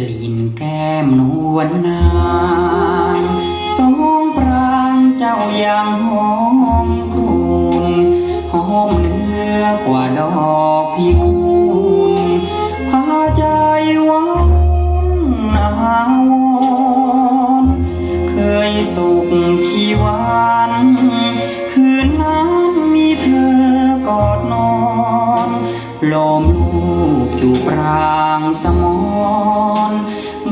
กลิ่นแก้มนวลนางสงปรางเจ้ายังหอมกลุ่นหอมเนื้อกว่าดอกพิคุลพาใจวันหาวอนเคยสุขชีวันคืนนั้นมีเธอกอดนอนลมล อยู่ปรางสมอน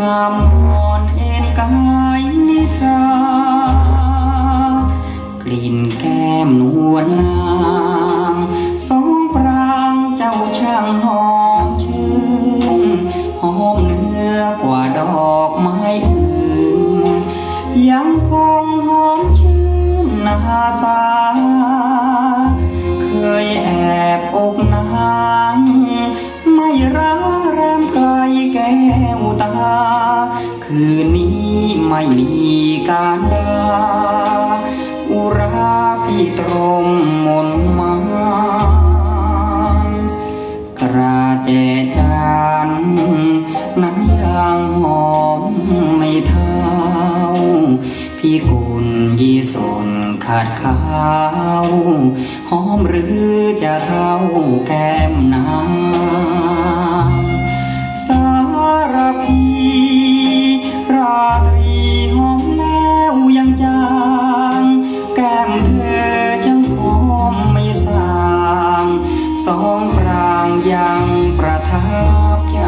งามงอนเอ็นกายนิทรากลิ่นแก้มนวลนา คืนนี้ไม่มีการดาอุราพี่ตรงมนต์มากระเจจานนั้นยังหอมไม่เท่า พี่กุลยีสนขาดข้าวหอมหรือจะเท่าแก้มนาง สองปรางยังประทับใจ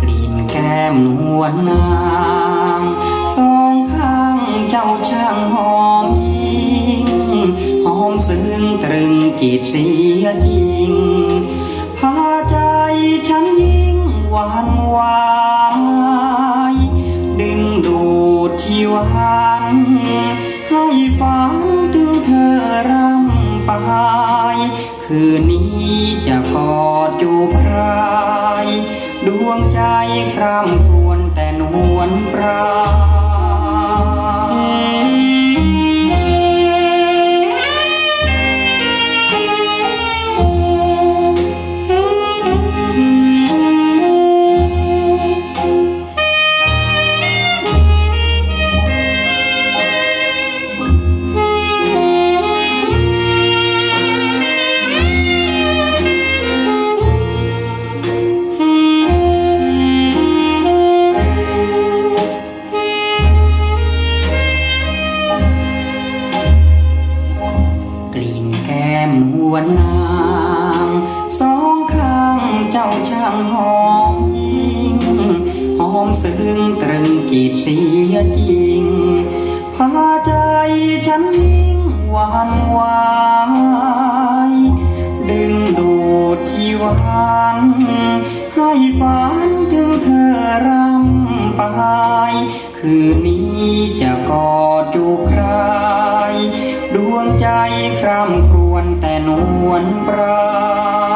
กลิ่นแก้มนวลนางสองข้างเจ้าช่างหอมยิ่งหอมซึ้งตรึงจิตเสียจริง คืนนี้จะกอดจูบใคร ดวงใจคร่ำครวญแต่นวลปรา แก้มนวลนางสองข้างเจ้าช่างหอมยิ่งหอมซึ้งตรึงจิตเสียจริงพาใจฉันยิ่งหวานวายดึงดูดชีวันให้ฝันถึงเธอรำไป คืนนี้จะกอดจูใคร ดวงใจคร่ำครวญ วนแต่นวลปรา